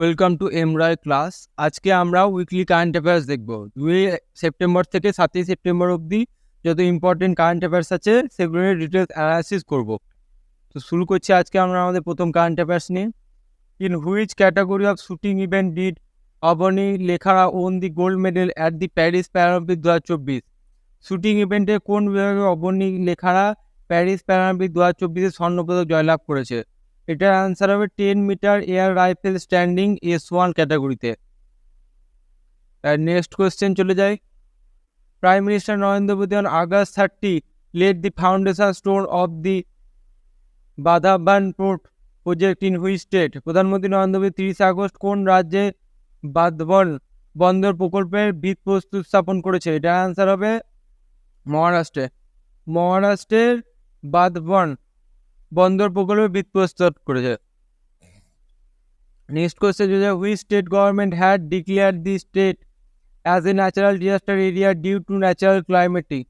Welcome to এমরয় class আজকে আমরা weekly current affairs দেখব। দুই সেপ্টেম্বর থেকে সাতই সেপ্টেম্বর অবধি যত ইম্পর্টেন্ট কারেন্ট অ্যাফেয়ার্স আছে সেগুলো নিয়ে ডিটেলস অ্যানালাইসিস করব। তো শুরু করছি আজকে আমরা আমাদের প্রথম কারেন্ট অ্যাফেয়ার্স নিয়ে। In which category of shooting event did Avani Lekhara won the gold medal at the Paris Paralympic দু হাজার চব্বিশ শুটিং ইভেন্টে কোন বিভাগে অবনী লেখারা প্যারিস প্যারালিম্পিক দু হাজার চব্বিশে স্বর্ণপদক জয়লাভ করেছে? এটার অ্যান্সার হবে ten metre air rifle standing S one ক্যাটাগরিতে আর নেক্সট কোয়েশ্চেন চলে যাই। Prime minister Narendra Modi on August thirty laid the foundation stone of the Vadhavan port project in which state প্রধানমন্ত্রী নরেন্দ্র মোদী তিরিশে আগস্ট কোন রাজ্যে বাদবন বন্দর প্রকল্পের ভিত প্রস্তুত স্থাপন করেছে? এটার অ্যান্সার হবে মহারাষ্ট্রে। মহারাষ্ট্রের বাদবন বন্দর প্রকল্পে ভিত প্রস্তুত করেছে। নেক্সট কোয়েশ্চেন যদি which state government had declared the state as a natural disaster area due to natural climatic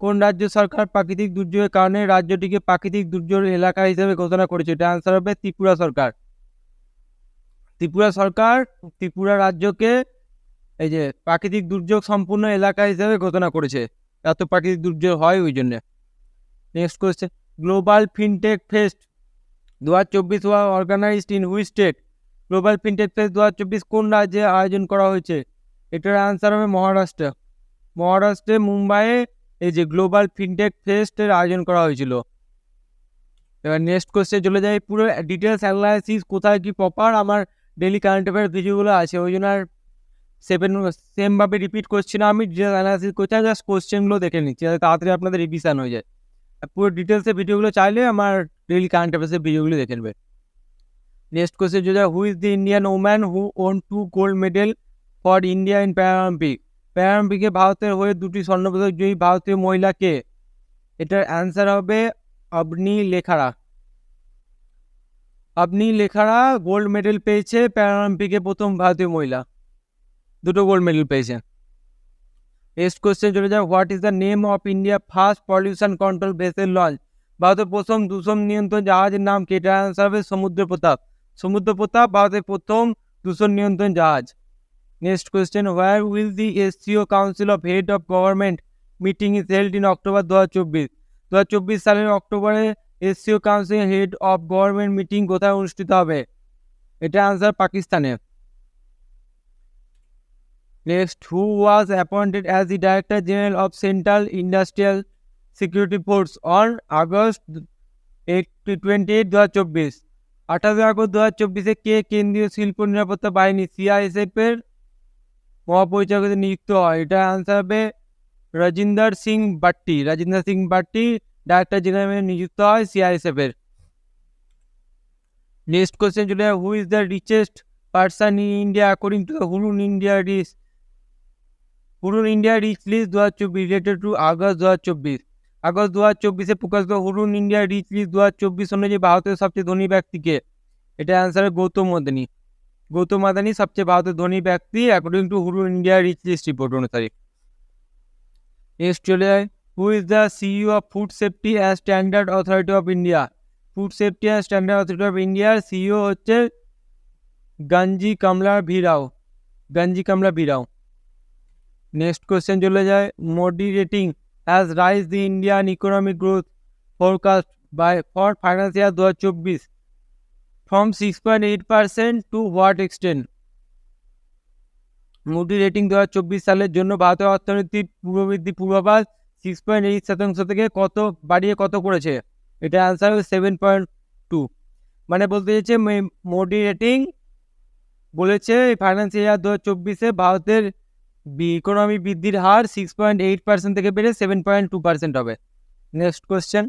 কোন রাজ্য সরকার প্রাকৃতিক দুর্যোগের কারণে রাজ্যটিকে প্রাকৃতিক দুর্যোগ এলাকা হিসেবে ঘোষণা করেছে? এটা আনসার হবে ত্রিপুরা সরকার। ত্রিপুরা সরকার ত্রিপুরা রাজ্যকে এই যে প্রাকৃতিক দুর্যোগ সম্পূর্ণ এলাকা হিসেবে ঘোষণা করেছে। এত প্রাকৃতিক দুর্যোগ হয় ওই জন্যে। Next question global fintech fest দু হাজার চব্বিশ was organized in which state global fintech fest দু হাজার চব্বিশ কোন রাজ্যে আয়োজন করা হয়েছে? এটার অ্যান্সার হবে মহারাষ্ট্র। মহারাষ্ট্রে, মুম্বাইয়ে এই যে গ্লোবাল ফিনটেক ফেস্টের আয়োজন করা হয়েছিল। এবার নেক্সট কোয়েশ্চেন চলে যাই। পুরো ডিটেলস অ্যানালাইসিস কোথায় কি প্রপার আমার ডেলি কারেন্ট অ্যাফেয়ার ভিডিওগুলো আছে। ওই জন্য আর সেভেন সেমভাবে রিপিট করছি না আমি ডিটেলস অ্যানালাইসিস করছি জাস্ট কোয়েশ্চেনগুলো দেখে নিচ্ছি তাড়াতাড়ি আপনাদের রিভিশন হয়ে যায়। পুরো ডিটেলসে ভিডিওগুলো চাইলে আমার ডেলি কারেন্ট অ্যাফেয়ার্সের ভিডিওগুলো দেখে নেবে। নেক্সট কোয়েশ্চেন যদি who is the Indian woman who won two gold medal for India in Paralympic প্যারালিম্পিকে ভারতের হয়ে দুটি স্বর্ণপদক জয়ী ভারতীয় মহিলাকে এটার অ্যান্সার হবে অবনি লেখারা। আপনি লেখারা গোল্ড মেডেল পেয়েছে প্যারালিম্পিকে প্রথম ভারতীয় মহিলা। দুটো গোল্ড মেডেল পেয়েছে। নেক্সট কোয়েশ্চেন চলে যায় what is the name of India first pollution control vessel launch ভারতের প্রথম দূষণ নিয়ন্ত্রণ জাহাজের নাম কি? এটা অ্যান্সার হবে সমুদ্র প্রতাপ। সমুদ্র প্রতাপ, ভারতের প্রথম দূষণ নিয়ন্ত্রণ জাহাজ। Next question where will the SCO council of head of government meeting is held in October দু হাজার চব্বিশ দু হাজার চব্বিশ সালের অক্টোবরে SCO council head of government meeting কোথায় অনুষ্ঠিত হবে? এটা অ্যান্সার পাকিস্তানে। Appointed as the director general of central industrial security force on August twenty eight দু হাজার চব্বিশ আঠারোই আগস্ট দু চব্বিশে কে কেন্দ্রীয় শিল্প নিরাপত্তা বাহিনী সিআইএসএফ এর মহাপরিচালক নিযুক্ত হয়? এটা আনসার হবে রাজিন্দর সিং বাট্টি। রাজিন্দর সিং বাট্টি ডাইরেক্টর জেনারেল নিযুক্ত হয় সিআইএসএফ এর। নেক্সট কোয়েশ্চেন চলে who is the richest person in India according to the Hurun India rich Hurun India rich list দু হাজার চব্বিশ রিলেটেড টু আগস্ট দু হাজার চব্বিশ আগস্ট দু হাজার চব্বিশে প্রকাশিত হুরুন ইন্ডিয়া রিচ লিস্ট দু হাজার চব্বিশ অনুযায়ী ভারতের সবচেয়ে ধনী ব্যক্তিকে। এটা অ্যান্সার গৌতম আদানি গৌতম আদানি সবচেয়ে ভারতের ধনী ব্যক্তি according to Hurun India rich list report অনুসারে। নেক্সট চলে যায় who is the CEO of food safety and standard authority of India food safety and standard authority of ইন্ডিয়ার সিইও হচ্ছে গঞ্জি কামলা ভিরাও। গঞ্জি কামলা ভিরাও। নেক্সট কোয়েশ্চেন চলে যায় Moody rating has rise the Indian economic growth forecast by for finance year দু হাজার চব্বিশ from six point eight percent to what extent Moody rating দু হাজার চব্বিশ সালের জন্য ভারতের অর্থনীতির পূর্ববৃদ্ধি পূর্বাভাস সিক্স পয়েন্ট এইট শতাংশ থেকে কত বাড়িয়ে কত করেছে এটা অ্যান্সার হবে সেভেন পয়েন্ট টু মানে বলতে চাইছে মোডি রেটিং বলেছে ফাইন্যান্স ইয়ার দু হাজার চব্বিশে ভারতের ইকোনমি বৃদ্ধির হার সিক্স পয়েন্ট এইট পার্সেন্ট থেকে বেড়ে সেভেন পয়েন্ট টু পার্সেন্ট হবে। Next question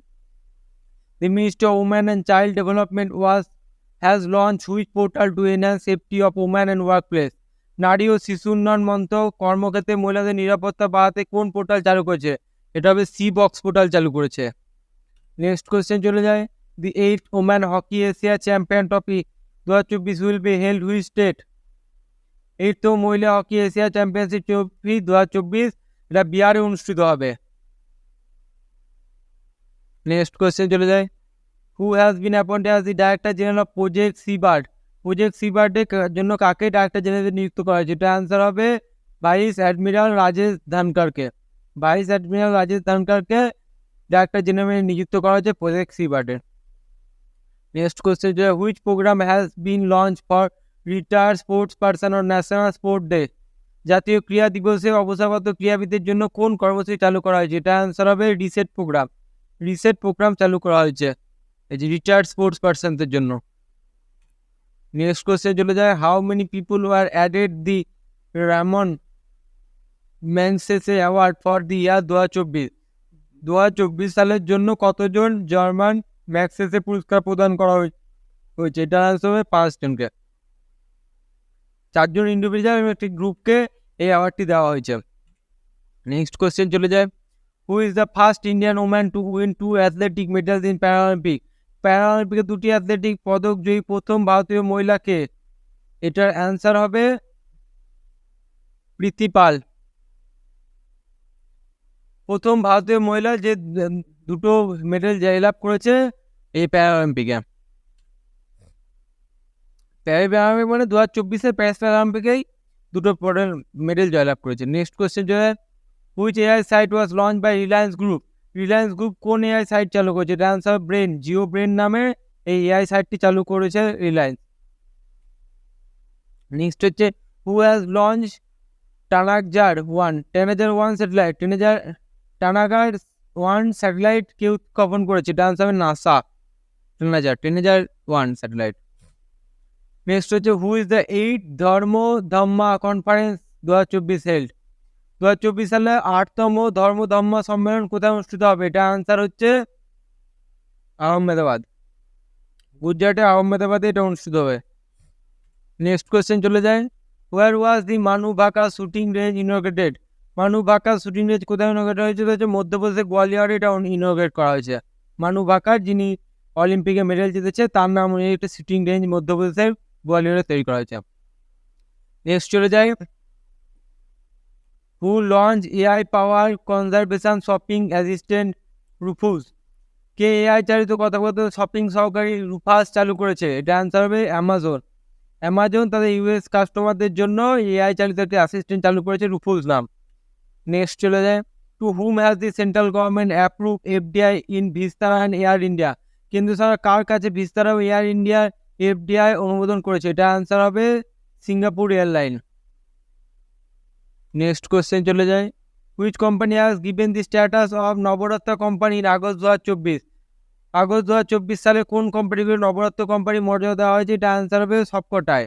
the ministry of woman and child development was has launch which portal to enhance safety of woman and work place নারী ও শিশু উন্নয়ন মন্ত্রক কর্মক্ষেত্রে মহিলাদের নিরাপত্তা বাড়াতে কোন পোর্টাল চালু করেছে? এটা হবে সি বক্স পোর্টাল চালু করেছে। নেক্সট কোয়েশ্চেন চলে যায়। The eight woman hockey Asia champion trophy দু হাজার চব্বিশ will be held which state eight মহিলা হকি এশিয়া চ্যাম্পিয়নশিপ ট্রফি দু হাজার চব্বিশ এটা বিহারে অনুষ্ঠিত হবে। নেক্সট কোয়েশ্চেন চলে যায়। Who has been appointed as the director general of project Seabird project সিবার্ডের জন্য কাকে ডাইরেক্টর জেনারেল নিযুক্ত করা হয়েছে? এটা অ্যান্সার হবে ভাইস অ্যাডমিরাল রাজেশ ধানকারকে। ভাইস অ্যাডমিরাল রাজেশ ধানকারকে ডাইরেক্টর জেনারেল নিযুক্ত করা হয়েছে প্রজেক্ট সিবার্ডের নেক্সট কোয়েশ্চেন যে which program has been launch for retired sports person or national sport day জাতীয় ক্রীড়া দিবসে অবসরপ্রাপ্ত ক্রীড়াবিদদের জন্য কোন কর্মসূচি চালু করা হয়েছে? এটা অ্যান্সার হবে রিসেট প্রোগ্রাম রিসেট প্রোগ্রাম চালু করা হয়েছে। এই যে রিটায়ার্ড স্পোর্টস পার্সনদের জন্য। নেক্সট কোয়েশ্চেন চলে যায় how many people were awarded the Ramon Magsaysay award for the year দু হাজার চব্বিশ দু হাজার চব্বিশ সালের জন্য কতজন জার্মান ম্যাক্সেসে পুরস্কার প্রদান করা হয়ে- হয়েছে এটা আনসার হবে পাঁচজনকে। চারজন ইন্ডিভিজুয়াল এবং একটি গ্রুপকে এই অ্যাওয়ার্ডটি দেওয়া হয়েছে। নেক্সট কোয়েশ্চেন চলে যায়। Who is the first Indian woman to win two athletic medals in Paralympic প্যারালিম্পিকে দুটি অ্যাথলেটিক পদক জয়ী প্রথম ভারতীয় মহিলাকে এটার অ্যান্সার হবে প্রীতি পাল। প্রথম ভারতীয় মহিলা যে দুটো মেডেল জয়লাভ করেছে এই প্যারালিম্পিকে প্যারালিম্পিক মানে দু হাজার চব্বিশের প্যারিস প্যারালিম্পিকেই দুটো পরের মেডেল জয়লাভ করেছে। Next question Joy which AI site was launch by Reliance group Reliance group কোন এআই সাইট চালু করেছে? এটা অফ ব্রেন জিও ব্রেন নামে এই এআই সাইটটি চালু করেছে রিলায়েন্স নেক্সট হচ্ছে who has launch Tanager one Tanager one satellite Tanager Tanager one satellite কে উৎক্ষেপণ করেছে? অ্যান্সার হবে NASA Tanager Tanager one satellite next হচ্ছে হু ইজ দ্য এইট ধর্ম ধম্মা কনফারেন্স দু হাজার চব্বিশ হেল্ড দু হাজার চব্বিশ সালে আটতম ধর্ম ধম্মা সম্মেলন কোথায় অনুষ্ঠিত হবে? এটা আনসার হচ্ছে আহমেদাবাদ। গুজরাটে আহমেদাবাদে এটা অনুষ্ঠিত হবে। নেক্সট কোয়েশ্চেন চলে যায়। ওয়ার ওয়াজ দি মানু ভাকা shooting range inaugurated Manu Bhaker shooting range কোথায় ইনোগ্রেট হয়েছে হচ্ছে মধ্যপ্রদেশের গোয়ালিয়রে এটা ইনোগ্রেট করা হয়েছে। মানু ভাকার যিনি অলিম্পিকে মেডেল জিতেছে, তার নাম একটা শুটিং রেঞ্জ মধ্যপ্রদেশের গোয়ালিয়রে তৈরি করা হয়েছে। নেক্সট চলে যায় who launch AI power conservation shopping assistant Rufus K AI চালিত কথাবার্তা শপিং সহকারী রুফাস চালু করেছে? এটা অ্যান্সার হবে অ্যামাজন অ্যামাজন তাদের ইউএস কাস্টমারদের জন্য এআই চালিত একটি অ্যাসিস্ট্যান্ট চালু করেছে রুফুস নাম। নেক্সট চলে যায় to whom has the central government approve FDI in Vistara and Air India কেন্দ্র সরকার কার কাছে ভিস্তারা এয়ার ইন্ডিয়ার এফডিআই অনুমোদন করেছে। এটা অ্যান্সার হবে সিঙ্গাপুর এয়ারলাইন নেক্সট কোয়েশ্চেন চলে যায়। Which company has given the status of Navratna company in August দু হাজার চব্বিশ আগস্ট দু হাজার চব্বিশ সালে কোন কোম্পানিগুলো নবরত্ন কোম্পানি মর্যাদা দেওয়া হয়েছে? এটা অ্যান্সার হবে সবকটায়।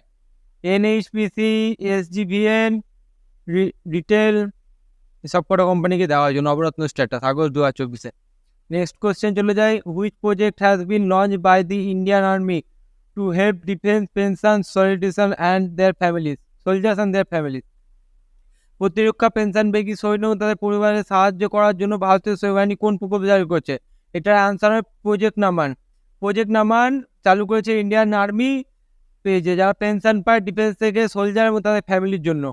এনএইচপিসি এসজিভিএন রিটেল সবকটা কোম্পানিকে দেওয়া হয়েছে নবরত্ন স্ট্যাটাস আগস্ট দু হাজার চব্বিশে নেক্সট কোয়েশ্চেন চলে যায়। Which project has been launch by the Indian army to help defence pension consolidation and their families soldiers and their families প্রতিরক্ষা পেনশনভোগী সৈন্য ও তাদের পরিবারের সাহায্য করার জন্য ভারতীয় সেনাবাহিনী কোন প্রকল্প চালু করছে? এটার আনসার হবে প্রজেক্ট নামান প্রজেক্ট নামান চালু করেছে ইন্ডিয়ান আর্মি যে যারা পেনশন পায় ডিফেন্স থেকে সোলজার এবং তাদের ফ্যামিলির জন্য।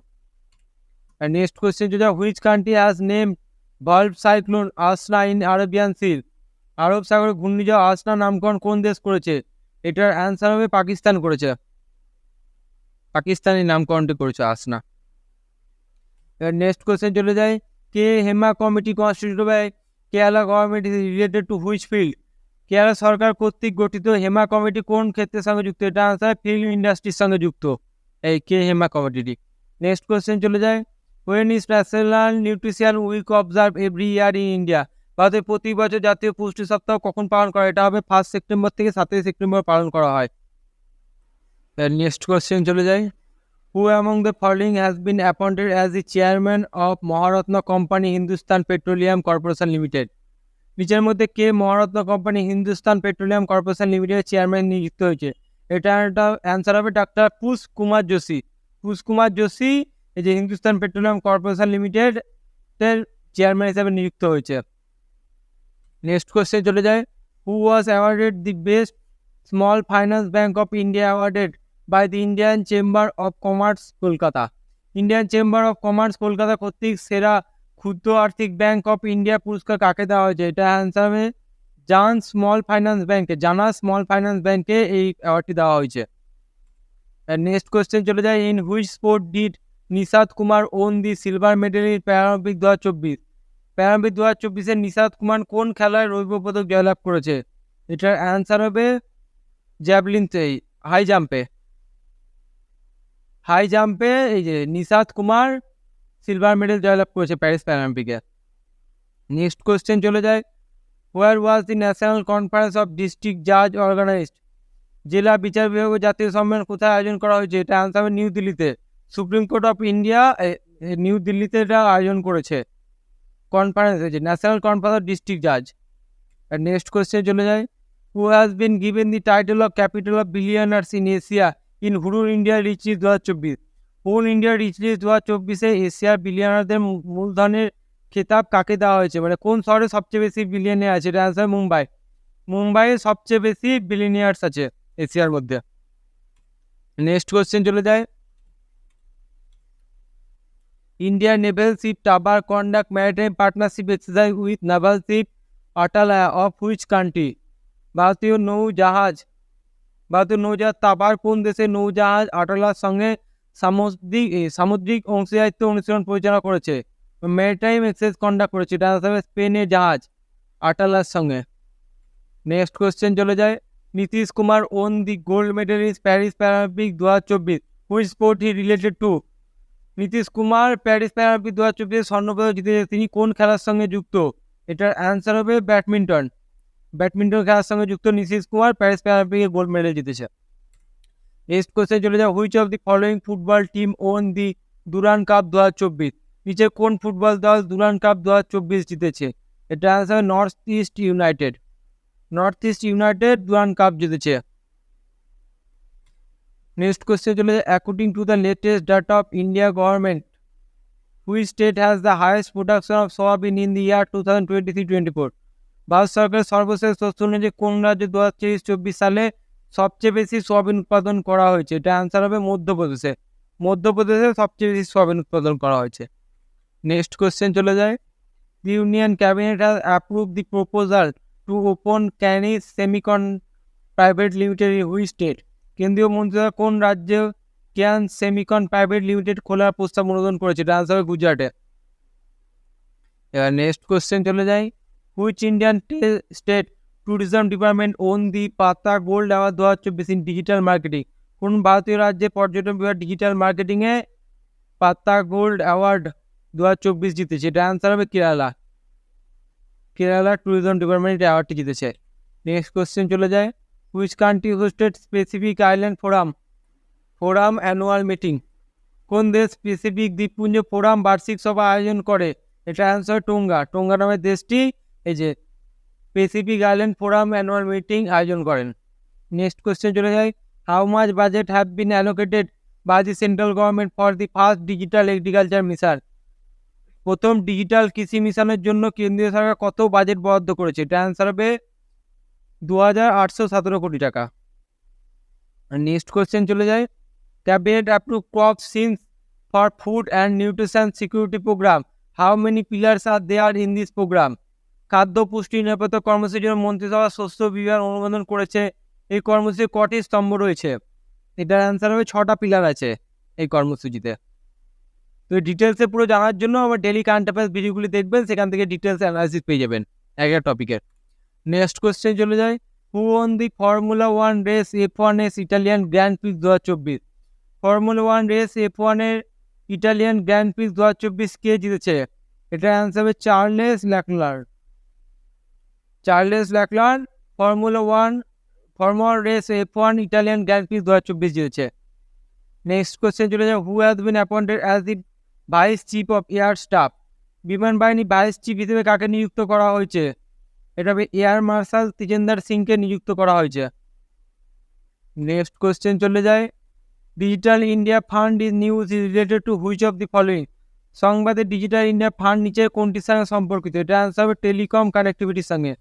নেক্সট কোয়েশ্চেন যেটা which country has name valve cyclone Asna in Arabian sea আরব সাগরে ঘূর্ণিঝড় আসনা নামকরণ কোন দেশ করেছে? এটার অ্যান্সার হবে পাকিস্তান করেছে। পাকিস্তানি নামকরণটি করেছে আসনা। এবার নেক্সট কোয়েশ্চেন চলে যায়, K Hema committee constitute by Kerala government is related to which field Kerala সরকার কর্তৃক গঠিত হেমা কমিটি কোন ক্ষেত্রের সঙ্গে যুক্ত? এটা আনসার ফিল্ম ইন্ডাস্ট্রির সঙ্গে যুক্ত। এই কে হেমা কমিটিটি। নেক্সট কোয়েশ্চেন চলে যায় when is national nutrition week observe every year in India ভারতে প্রতি বছর জাতীয় পুষ্টি সপ্তাহ কখন পালন করা এটা হবে ফার্স্ট সেপ্টেম্বর থেকে সাতই সেপ্টেম্বর পালন করা হয়। নেক্সট কোয়েশ্চেন চলে যায় who among the following has been appointed as the chairman of Maharatna company Hindustan petroleum corporation limited নিচের মধ্যে কে Maharatna company Hindustan petroleum corporation লিমিটেডের চেয়ারম্যান নিযুক্ত হয়েছে? এটা একটা অ্যান্সার হবে ডাক্তার পুষ কুমার যোশী পুষ কুমার যোশী এই যে হিন্দুস্তান পেট্রোলিয়াম কর্পোরেশন লিমিটেড এর চেয়ারম্যান হিসাবে নিযুক্ত হয়েছে। নেক্সট কোয়েশ্চেন চলে যায় who was awarded the best small finance bank of India awarded by the Indian chamber of commerce Kolkata Indian chamber of commerce Kolkata কর্তৃক সেরা ক্ষুদ্র আর্থিক ব্যাঙ্ক অফ ইন্ডিয়া পুরস্কার কাকে দেওয়া হয়েছে? এটা অ্যান্সার হবে জান স্মল ফাইন্যান্স ব্যাঙ্কে জানা স্মল ফাইন্যান্স ব্যাঙ্কে এই অ্যাওয়ার্ডটি দেওয়া হয়েছে। নেক্সট কোয়েশ্চেন চলে যায় in which sport did Nishad Kumar won the silver medal in Paralympic দু হাজার চব্বিশ? প্যারালিম্পিক দু হাজার চব্বিশে নিশাদ কুমার কোন খেলায় রৌপ্য পদক জয়লাভ করেছে? এটার অ্যান্সার হবে জ্যাভলিনতে হাই জাম্পে। হাই জাম্পে এই যে নিশাদ কুমার সিলভার মেডেল জয়লাভ করেছে প্যারিস প্যারাম্পিকে। নেক্সট কোয়েশ্চেন চলে যায়। Where was the national conference of district জাজ অর্গানাইজড জেলা বিচার বিভাগ জাতীয় সম্মেলন কোথায় আয়োজন করা হয়েছে? এটা আনসার হবে নিউ দিল্লিতে। Supreme court of India new দিল্লিতে এটা আয়োজন করেছে। কনফারেন্স হয়েছে ন্যাশনাল কনফারেন্স অফ ডিস্ট্রিক্ট জাজ নেক্সট কোয়েশ্চেন চলে যায় who has been given the title of capital of billionaires in Asia in Hurun India rich list দু হাজার চব্বিশ হুরুর ইন্ডিয়া রিচ লিস্ট দু হাজার চব্বিশে এশিয়ার বিলিয়নারদের মূলধনের খেতাব কাকে দেওয়া হয়েছে? মানে কোন শহরে সবচেয়ে বেশি বিলিয়নিয়ার আছে? এটা অ্যান্সার মুম্বাই। মুম্বাইয়ে সবচেয়ে বেশি বিলিয়নিয়ার্স আছে এশিয়ার মধ্যে। নেক্সট কোয়েশ্চেন চলে যায় Indian naval ship Tabar conduct maritime partnership exercise with naval ship Atala of which country ভারতীয় নৌজাহাজ ভারতীয় নৌজাহাজ তাবার কোন দেশে নৌজাহাজ আটালার সঙ্গে সামুদ্রিক সামুদ্রিক অংশীদারিত্ব অনুশীলন পরিচালনা করেছে? ম্যারিটাইম এক্সারসাইজ কন্ডাক্ট করেছে, এটা হবে স্পেনের জাহাজ আটালার সঙ্গে। নেক্সট কোয়েশ্চেন চলে যায়। Nitesh Kumar won the gold medal in Paris Paralympic দু হাজার চব্বিশ which sport he related to Nitesh Kumar Paris Paralympic দু হাজার চব্বিশে স্বর্ণপদক জিতেছে। তিনি কোন খেলার সঙ্গে যুক্ত? এটার অ্যান্সার হবে ব্যাডমিন্টন। ব্যাডমিন্টন খেলার সঙ্গে যুক্ত নীতিশ কুমার প্যারিস প্যারালিম্পিকে গোল্ড মেডেল জিতেছে। নেক্সট কোয়েশ্চেন চলে যায় which of the following football team won the Durand cup দু হাজার চব্বিশ? নিচে কোন ফুটবল দল দুরান কাপ দু হাজার চব্বিশ জিতেছে? এটা answer North East United North East United Durand cup জিতেছে। নেক্সট কোয়েশ্চেন চলে যায় according to the latest data of India government which state has the highest production of soybean in the year two thousand twenty three twenty four Bharat সরকারের সর্বশেষ তথ্য অনুযায়ী কোন রাজ্যে দু হাজার তেইশ, চব্বিশ সালে সবচেয়ে বেশি সোয়াবিন উৎপাদন করা হয়েছে? এটা অ্যান্সার হবে মধ্যপ্রদেশে। মধ্যপ্রদেশে সবচেয়ে বেশি সোয়াবিন উৎপাদন করা হয়েছে। নেক্সট কোয়েশ্চেন চলে যায় the union cabinet has approve the proposal to open Kaynes Semicon private limited in which state কেন্দ্রীয় মন্ত্রিসভা কোন রাজ্যে ক্যান সেমিকন প্রাইভেট লিমিটেড খোলার প্রস্তাব অনুমোদন করেছে? এটা আনসার হবে গুজরাটে। এবার নেক্সট কোয়েশ্চেন চলে যাই। Which Indian state tourism department won the PATA gold award দু হাজার চব্বিশ ইন ডিজিটাল মার্কেটিং কোন ভারতীয় রাজ্যে পর্যটন বিভাগ ডিজিটাল মার্কেটিংয়ে পাতা গোল্ড অ্যাওয়ার্ড দু হাজার চব্বিশ জিতেছে? এটা অ্যান্সার হবে কেরালা। কেরালা ট্যুরিজম ডিপার্টমেন্ট অ্যাওয়ার্ডটি জিতেছে। নেক্সট কোয়েশ্চেন চলে যায়। Which country hosted specific island forum forum annual meeting কোন দেশ স্পেসিফিক দ্বীপপুঞ্জ ফোরাম বার্ষিক সভা আয়োজন করে? এটা অ্যান্সার টোঙ্গা। টোঙ্গা নামের দেশটি, এই যে specific island forum annual meeting আয়োজন করেন। নেক্সট কোয়েশ্চেন চলে যায় how much budget have been allocated by the central government for the first digital agriculture mission প্রথম ডিজিটাল কৃষি মিশনের জন্য কেন্দ্রীয় সরকার কত বাজেট বরাদ্দ করেছে? এটা অ্যান্সার হবে দু হাজার আটশো সতেরো কোটি টাকা। নেক্সট কোয়েশ্চেন চলে যায়। Cabinet approve crop science for food and nutrition security program how many pillars are there in this program খাদ্য পুষ্টি নিরাপত্তা কর্মসূচির মন্ত্রিসভা শস্য বিভাগ অনুমোদন করেছে। এই কর্মসূচির কটি স্তম্ভ রয়েছে। এটার অ্যান্সার হবে ছটা পিলার আছে এই কর্মসূচিতে। তো ডিটেলসে পুরো জানার জন্য আমার ডেলি কারেন্ট অ্যাফেয়ার্স ভিডিওগুলি দেখবেন, সেখান থেকে ডিটেলস অ্যানালাইসিস পেয়ে যাবেন। এক এক টপিকের নেক্সট কোয়েশ্চেন চলে যায়। Who won the formula one race F one S Italian Grand Prix দু হাজার চব্বিশ? ফর্মুলা ওয়ান রেস এফ ওয়ানের ইটালিয়ান গ্র্যান্ড প্রিক্স দু হাজার চব্বিশ কে জিতেছে? এটার অ্যান্সার হবে Charles Leclerc Charles Leclerc formula one formula race F one Italian Grand Prix দু হাজার চব্বিশ জিতেছে। নেক্সট কোয়েশ্চেন চলে যায়। Who has been appointed as the vice chief of air staff বিমান বাহিনী ভাইস চিফ হিসেবে কাকে নিযুক্ত করা হয়েছে? এটা হবে এয়ার মার্শাল তিজেন্দার সিংকে নিযুক্ত করা হয়েছে। নেক্সট কোয়েশ্চেন চলে যায়। Digital India fund is news is related to which of the following সংবাদে ডিজিটাল ইন্ডিয়া ফান্ড নিচে কোনটির সঙ্গে সম্পর্কিত? এটা অ্যান্সার হবে টেলিকম কানেক্টিভিটির সঙ্গে।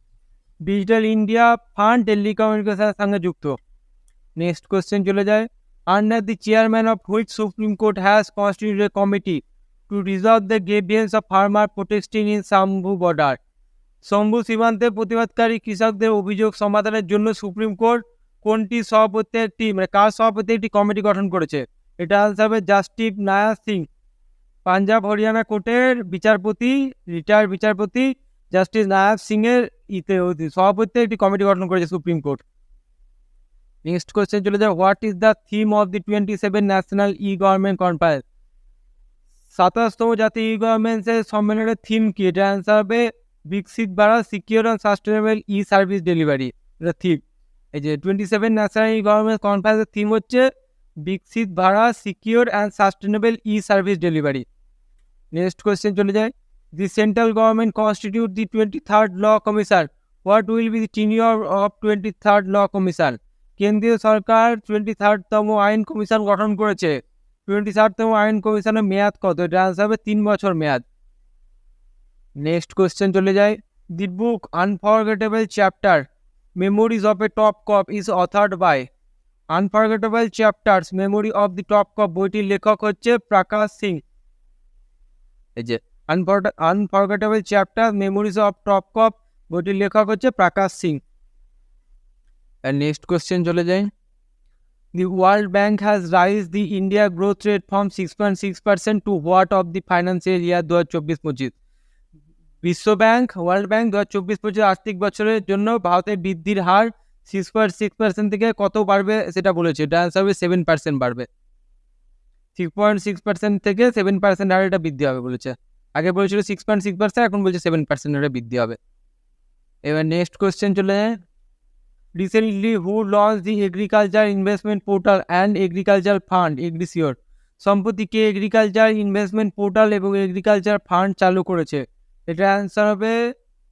ডিজিটাল ইন্ডিয়া ফান্ড টেলিকমিউনিকেশনের সঙ্গে যুক্ত। নেক্সট কোয়েশ্চেন চলে যায়। Under the chairman of which Supreme Court has constituted committee to resolve the grievance of farmer protesting in Shambhu border Shambhu সীমান্তে প্রতিবাদকারী কৃষকদের অভিযোগ সমাধানের জন্য সুপ্রিম কোর্ট কোনটি সভাপতি একটি মানে কার সভাপতি একটি কমিটি গঠন করেছে? এটা আনসার হবে জাস্টিস নায়ার সিং, পাঞ্জাব হরিয়ানা কোর্টের বিচারপতি রিটায়ার্ড বিচারপতি জাস্টিস নায়াব সিং এর ইতে সভাপতি একটি কমিটি গঠন করেছে সুপ্রিম কোর্ট। নেক্সট কোয়েশ্চেন চলে যায় what is the theme of the twenty seven national e government conference সাতাশতম জাতীয় ই গভর্নমেন্টসের সম্মেলনের থিম কি? এটা অ্যান্সার হবে Viksit Bharat secure and sustainable e service delivery এটা থিম এই যে twenty seven national e government কনফারেন্সের থিম হচ্ছে Viksit Bharat secure and sustainable e service delivery next question চলে যায়। The central government constitute the twenty third law commission what will be the tenure of twenty third law commission কেন্দ্রীয় সরকার twenty থার্ডতম আইন commission গঠন করেছে। Twenty থার্ডতম আইন কমিশনের মেয়াদ কত? এটা আনসার হবে তিন বছর মেয়াদ। নেক্সট কোয়েশ্চেন চলে যায়। The book unforgettable chapter memories of a top cop is authored by unforgettable chapters memory of the top cop বইটির লেখক হচ্ছে প্রকাশ সিং। এই যে unforgettable chapter memories of top cop বইটির লেখক হচ্ছে প্রকাশ সিং। নেক্সট কোয়েশ্চেন চলে যায়। The world bank has raise the India growth rate from six point six percent to what of the financial year দু হাজার চব্বিশ পঁচিশ বিশ্ব ব্যাংক ওয়ার্ল্ড ব্যাংক দু হাজার চব্বিশ আর্থিক বছরের জন্য ভারতের বৃদ্ধির হার সিক্স পয়েন্ট সিক্স পার্সেন্ট থেকে কত বাড়বে সেটা বলেছে? আনসার হবে সেভেন পার্সেন্ট বাড়বে। সিক্স পয়েন্ট সিক্স পার্সেন্ট থেকে সেভেন পার্সেন্ট হারে এটা বৃদ্ধি হবে বলেছে। আগে বলেছিল সিক্স পয়েন্ট সিক্স পার্সেন্ট এখন বলছে সেভেন পার্সেন্ট হারে বৃদ্ধি হবে। এবার নেক্সট কোয়েশ্চেন চলে যায়। Recently who launch the agriculture investment portal and agriculture fund AgriSure সম্প্রতি কে এগ্রিকালচার ইনভেস্টমেন্ট পোর্টাল এবং এগ্রিকালচার ফান্ড চালু করেছে? এটা অ্যান্সার হবে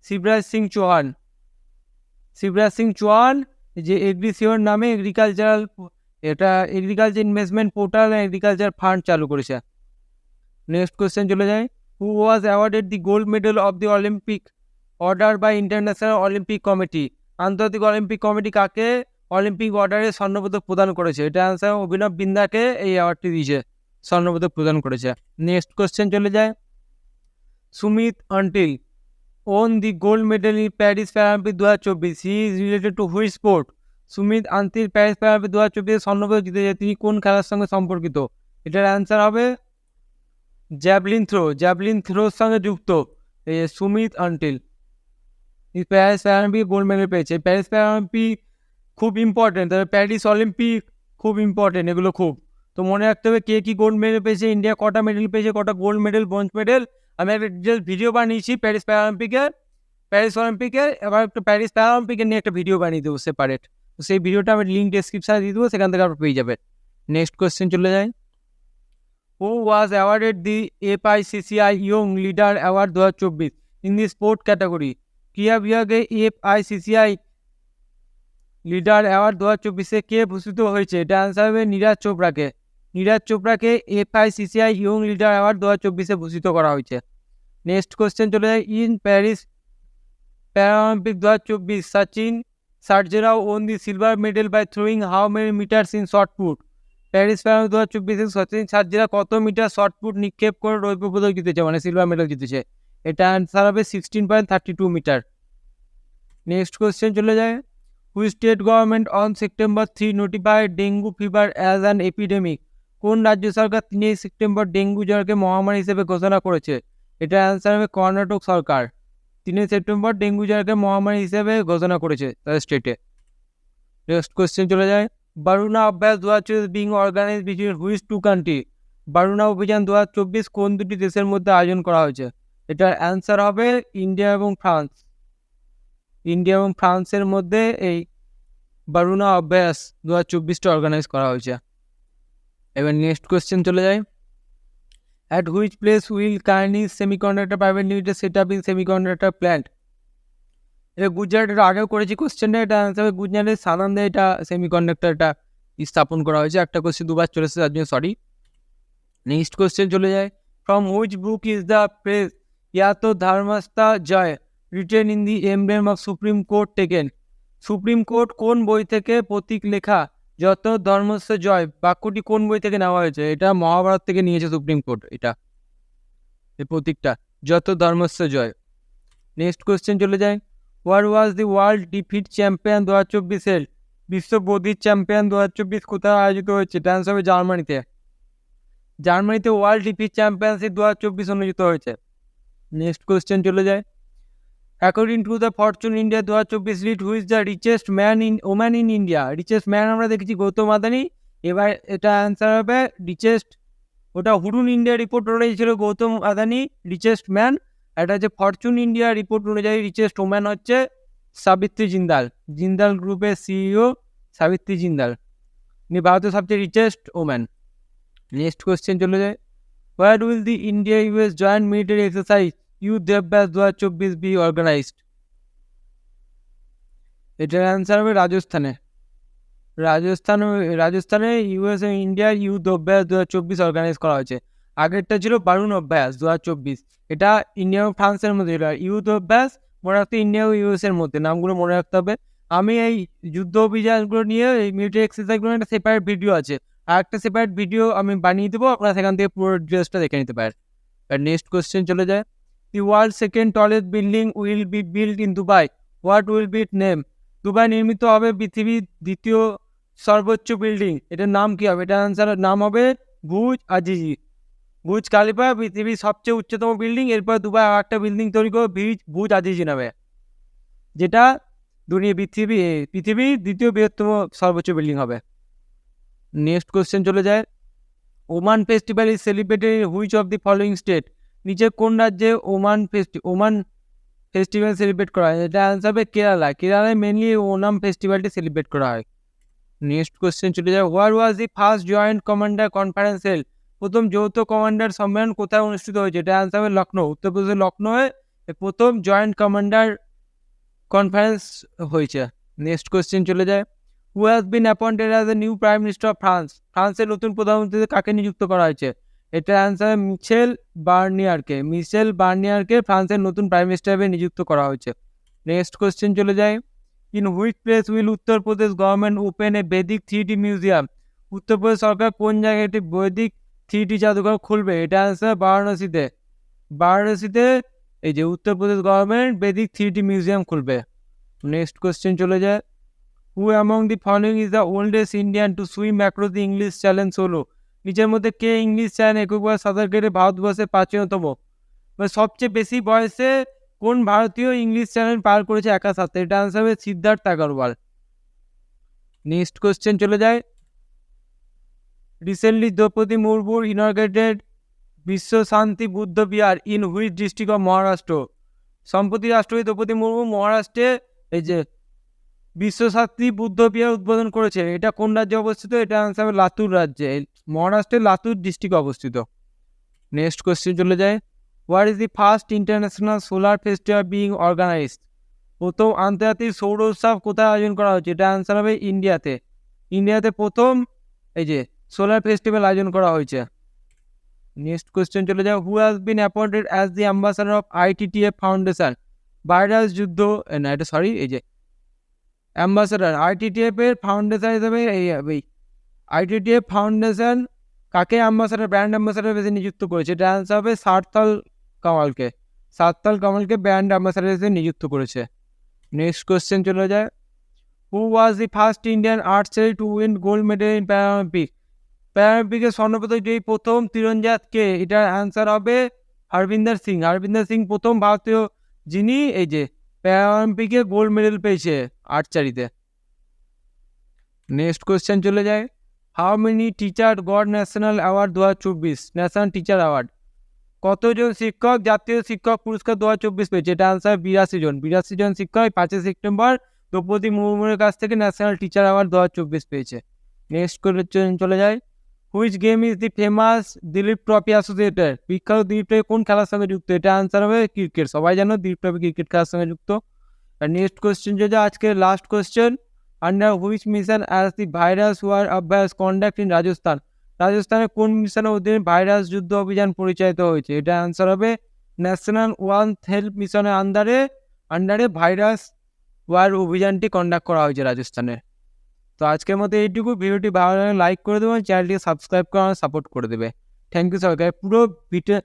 শিবরাজ সিং চৌহান। শিবরাজ সিং চৌহান যে এগ্রিসিওর নামে এগ্রিকালচারাল এটা agriculture investment portal agriculture fund চালু করেছে। নেক্সট কোয়েশ্চেন চলে যায় who was awarded the gold medal of the Olympic order by international Olympic committee আন্তর্জাতিক অলিম্পিক কমিটি কাকে অলিম্পিক অর্ডারে স্বর্ণপদক প্রদান করেছে? এটা অ্যান্সার অভিনব বিন্দাকে এই অ্যাওয়ার্ডটি দিয়েছে, স্বর্ণপদক প্রদান করেছে। নেক্সট কোয়েশ্চেন চলে যায় won the gold medal in Paris Paralympic দু হাজার চব্বিশ he is related to which sport Sumit Antil Paris Paralympic দু হাজার চব্বিশে স্বর্ণপদক জিতেছে তিনি কোন খেলার সঙ্গে সম্পর্কিত? এটার অ্যান্সার হবে জ্যাভলিন থ্রো জ্যাভলিন থ্রোর সঙ্গে যুক্ত। Sumit Antil Paris Paralympic gold medal পেয়েছে। প্যারিস প্যারালিম্পিক খুব ইম্পর্টেন্ট তবে প্যারিস অলিম্পিক খুব ইম্পর্টেন্ট এগুলো খুব। তো মনে রাখতে হবে কে কী গোল্ড মেডেল পেয়েছে ইন্ডিয়া কটা মেডেল পেয়েছে, কটা গোল্ড মেডেল ব্রোঞ্জ মেডেল আমি একটা ডিটেলস ভিডিও বানিয়েছি প্যারিস প্যারালিম্পিকের প্যারিস অলিম্পিকের এবার একটু প্যারিস প্যারালিম্পিকের নিয়ে একটা ভিডিও বানিয়ে দেবো সেপারেট তো সেই ভিডিওটা আমি লিঙ্ক ডেসক্রিপশানে দিয়ে দেবো, সেখান থেকে আপনার পেয়ে যাবেন। নেক্সট কোয়েশ্চেন চলে যায়। Who was awarded the F I CCI young leader award দু হাজার চব্বিশ? ইন দি স্পোর্ট ক্যাটাগরি ক্রীড়া বিভাগে F I CCI leader award দু হাজার চব্বিশে কে ভূষিত হয়েছে? এটা আনসার হবে নীরাজ চোপড়াকে। Neeraj চোপড়াকে F I CCI young leader award দু হাজার চব্বিশে ভূষিত করা হয়েছে। নেক্সট কোয়েশ্চেন চলে যায়। ইন প্যারিস প্যারালিম্পিক দু হাজার চব্বিশ, Sachin Sarjerao won the silver medal by throwing how many meters in shot put Paris Paralympic দু হাজার চব্বিশে সচিন সার্জেরা কত মিটার শর্ট পুট নিক্ষেপ করে রৌপ্য পদক জিতেছে? মানে সিলভার মেডেল জিতেছে। এটা অ্যান্সার হবে sixteen point thirty two meter next question চলে যায়। Which state government on September three notify dengue fever as an epidemic কোন রাজ্য সরকার তিনই সেপ্টেম্বর ডেঙ্গু জ্বরকে মহামারী হিসেবে ঘোষণা করেছে? এটা অ্যান্সার হবে কর্ণাটক সরকার। তিনই সেপ্টেম্বর ডেঙ্গু জ্বরকে মহামারী হিসেবে ঘোষণা করেছে তাদের স্টেটে নেক্সট কোয়েশ্চেন চলে যায়। বারুণা অভ্যাস দু হাজার চব্বিশ being organize between which two country Varuna অভিযান দু হাজার চব্বিশ কোন দুটি দেশের মধ্যে আয়োজন করা হয়েছে? এটার অ্যান্সার হবে ইন্ডিয়া এবং ফ্রান্স ইন্ডিয়া এবং ফ্রান্সের মধ্যে এই বারুণা অভ্যাস দু হাজার চব্বিশটা অর্গানাইজ করা হয়েছে। এবার নেক্সট কোয়েশ্চেন চলে যায় at which place will Kaynes semiconductor private limited set up in semiconductor plant এটা আগেও করেছি কোশ্চেনটা এটা অ্যান্সার হবে গুজরাটের সানান্দে এটা সেমিকন্ডাক্টরটা স্থাপন করা হয়েছে। একটা কোয়েশ্চেন দুবার চলে এসেছে, তার জন্য সরি নেক্সট কোশ্চেন চলে যায়। From which book is the phrase ইয়া তো ধর্মস্তা জয় written in the emblem of Supreme Court taken Supreme Court কোন বই থেকে প্রতীক লেখা? যত ধর্মস্ব জয়, বাক্যটি কোন বই থেকে নেওয়া হয়েছে? এটা মহাভারত থেকে নিয়েছে সুপ্রিম কোর্ট, এটা। এই প্রতীকটা, যত ধর্মস্ব জয়। নেক্সট কোয়েশ্চেন চলে যায় where was the world defeat champion দু হাজার চব্বিশের? বিশ্ব বৌদ্ধিক চ্যাম্পিয়ন দু হাজার চব্বিশ কোথায় আয়োজিত হয়েছে? ডান্স হবে জার্মানিতে। জার্মানিতে ওয়ার্ল্ড টিপি চ্যাম্পিয়নশিপ দু হাজার চব্বিশ অনুষ্ঠিত হয়েছে। নেক্সট কোয়েশ্চেন চলে যায় according to the Fortune India দু হাজার চব্বিশ lead who is the richest man in woman in India richest man আমরা দেখেছি গৌতম আদানি। এবার এটা অ্যান্সার হবে রিচেস্ট ওটা হুডুন ইন্ডিয়া রিপোর্ট অনুযায়ী ছিল গৌতম আদানি রিচেস্ট ম্যান এটা হচ্ছে ফরচুন ইন্ডিয়া রিপোর্ট অনুযায়ী রিচেস্ট ওম্যান হচ্ছে সাবিত্রী জিন্দাল। জিন্দাল গ্রুপের সিইও সাবিত্রী জিন্দাল। ইনি ভারতের সবচেয়ে রিচেস্ট ওম্যান নেক্সট কোয়েশ্চেন চলে যায়। Where will the India US joint military exercise Yudh দেবব্যাস দু হাজার চব্বিশ বি অর্গানাইজড? এটার অ্যান্সার হবে রাজস্থানে। রাজস্থান, রাজস্থানে ইউএস ইন্ডিয়া ইউথ অভ্যাস দু হাজার চব্বিশ অর্গানাইজ করা হয়েছে। আগেরটা ছিল বারুণ অভ্যাস দু হাজার চব্বিশ। এটা ইন্ডিয়া ও ফ্রান্সের মধ্যে ছিল ইউথ অভ্যাস মনে রাখতে ইন্ডিয়া ও ইউএস এর মধ্যে, নামগুলো মনে রাখতে হবে। আমি এই যুদ্ধ অভিযানগুলো নিয়ে, এই মিলিটারি এক্সারসাইজগুলো একটা সেপারেট ভিডিও আছে। আর একটা সেপারেট ভিডিও আমি বানিয়ে দেবো, আপনারা সেখান থেকে পুরো ড্রেসটা দেখে নিতে পারেন। আর নেক্সট কোয়েশ্চেন চলে যায়। The world second tallest building will be build in Dubai what will be name Dubai নির্মিত হবে পৃথিবীর দ্বিতীয় সর্বোচ্চ বিল্ডিং এটার নাম কি হবে? এটার আনসারের নাম হবে বুজ আজিজি। বুজ কালিফা পৃথিবীর সবচেয়ে উচ্চতম বিল্ডিং এরপর দুবাই আর একটা বিল্ডিং তৈরি করবে বিজ বুজ আজিজি নামে। যেটা দুনিয়া পৃথিবী পৃথিবীর দ্বিতীয় বৃহত্তম সর্বোচ্চ বিল্ডিং হবে। নেক্সট কোশ্চেন চলে যায়। Onam festival is celebrated which of the following state নিচে কোন রাজ্যে ওমান ফেস্টি, ওমান ফেস্টিভ্যাল সেলিব্রেট করা হয়? এটা অ্যান্সার হবে কেরালা। কেরালায় মেনলি ওনাম ফেস্টিভ্যালটি সেলিব্রেট করা হয়। নেক্সট কোয়েশ্চেন চলে যায় where was the first joint commander conference held প্রথম যৌথ কমান্ডার সম্মেলন কোথায় অনুষ্ঠিত হয়েছে? এটা অ্যান্সার হবে লখনৌ। উত্তরপ্রদেশের লখনৌয়ে প্রথম জয়েন্ট কমান্ডার কনফারেন্স হয়েছে। নেক্সট কোয়েশ্চেন চলে যায়। Who has been appointed as a new prime minister of France ফ্রান্সের নতুন প্রধানমন্ত্রী কাকে নিযুক্ত করা হয়েছে? এটা অ্যান্সার মিশেল বার্নিয়ারকে। মিশেল বার্নিয়ারকে ফ্রান্সের নতুন প্রাইম মিনিস্টার হিসেবে নিযুক্ত করা হয়েছে। নেক্সট কোশ্চেন চলে যায় in which place will Uttar Pradesh government open a Vedic three museum Uttar Pradesh সরকার কোন জায়গায় একটি বৈদিক থ্রি জাদুঘর খুলবে? এটা অ্যান্সার বারাণসীতে। বারাণসীতে এই যে Uttar Pradesh government Vedic theme museum খুলবে। নেক্সট কোশ্চেন চলে যায়। Who among the following is the oldest Indian to swim across the English challenge হলো নিজের মধ্যে কে ইংলিশ চ্যালেঞ্জ একবার সাঁতার কেটে ভারতবর্ষের প্রাচীনতম মানে সবচেয়ে বেশি বয়সে কোন ভারতীয় ইংলিশ চ্যানেল পার করেছে একা সাথে এটা আনসার হবে সিদ্ধার্থ আগরওয়াল। নেক্সট কোশ্চেন চলে যায়। রিসেন্টলি দ্রৌপদী মুর্মুর ইনগ্রেটেড বিশ্ব Shanti Buddha Vihar in which district of Maharashtra সম্প্রতি রাষ্ট্রপতি দ্রৌপদী মুর্মু মহারাষ্ট্রে এই যে বিশ্ব শান্তি বুদ্ধ বিহার উদ্বোধন করেছে। এটা কোন রাজ্যে অবস্থিত? এটা আনসার হবে লাতুর রাজ্যে। মহারাষ্ট্রের লাতুর ডিস্ট্রিক্টে অবস্থিত। নেক্সট কোশ্চেন চলে যায়। What is the first international solar festival being organized প্রথম আন্তর্জাতিক সৌর উৎসব কোথায় আয়োজন করা হয়েছে? এটা আনসার হবে ইন্ডিয়াতে। ইন্ডিয়াতে প্রথম এই যে সোলার ফেস্টিভ্যাল আয়োজন করা হয়েছে। নেক্সট কোয়েশ্চেন চলে যায়। Who has been appointed as the ambassador of ITTF foundation virus যুদ্ধ না, এটা সরি এই যে অ্যাম্বাসাডার আইটিটিএফ এর ফাউন্ডেশন হিসেবে এই আইটিটিএফ ফাউন্ডেশন কাকে অ্যাম্বাসেডার ব্র্যান্ড অ্যাম্বাসেডার বেশি নিযুক্ত করেছে? এটা অ্যান্সার হবে সারথল কামালকে। সারথল কামালকে ব্র্যান্ড অ্যাম্বাসেডার হিসেবে নিযুক্ত করেছে। নেক্সট কোয়েশ্চেন চলে যায়। Who was the first Indian archery to win gold medal in Paralympic প্যারালিম্পিকের স্বর্ণপদক জয়ী প্রথম তীরন্দাজ কে? এটার অ্যান্সার হবে হরবিন্দর সিং। হরবিন্দর সিং প্রথম ভারতীয় যিনি এই যে প্যারালিম্পিকে গোল্ড মেডেল পেয়েছে। আর্চারিতে নেক্সট কোয়েশ্চেন চলে যায় how many teacher got national award দু হাজার চব্বিশ? ন্যাশনাল টিচার অ্যাওয়ার্ড কতজন শিক্ষক, জাতীয় শিক্ষক পুরস্কার দু হাজার চব্বিশ পেয়েছে? এটা আনসার বিরাশি জন। বিরাশি জন শিক্ষক পাঁচই সেপ্টেম্বর দ্রৌপদী মুর্মুর কাছ থেকে ন্যাশনাল টিচার অ্যাওয়ার্ড দু হাজার চব্বিশ পেয়েছে। নেক্সট কোশ্চেন চলে যায় which game is the famous Duleep trophy associated বিখ্যাত দিলীপ ট্রফি কোন খেলার সঙ্গে যুক্ত? এটা আনসার হবে ক্রিকেট সবাই জানো দিলীপ ট্রফি ক্রিকেট খেলার সঙ্গে যুক্ত। নেক্সট কোশ্চেন যেটা আজকের last question under which mission as the virus war অভ্যাস কন্ডাক্ট ইন রাজস্থান রাজস্থানের কোন মিশনের অধীনে ভাইরাস যুদ্ধ অভিযান পরিচালিত হয়েছে? এটা অ্যান্সার হবে ন্যাশনাল ওয়ান হেলথ মিশনের আন্ডারে আন্ডারে ভাইরাস ওয়ার অভিযানটি কন্ডাক্ট করা হয়েছে রাজস্থানে। তো আজকের মতো এইটুকু। ভিডিওটি ভালো লাগলে লাইক করে দেবেন, চ্যানেলটিকে সাবস্ক্রাইব করে সাপোর্ট করে দেবে। থ্যাংক ইউ সবাইকে। পুরো ভিডিও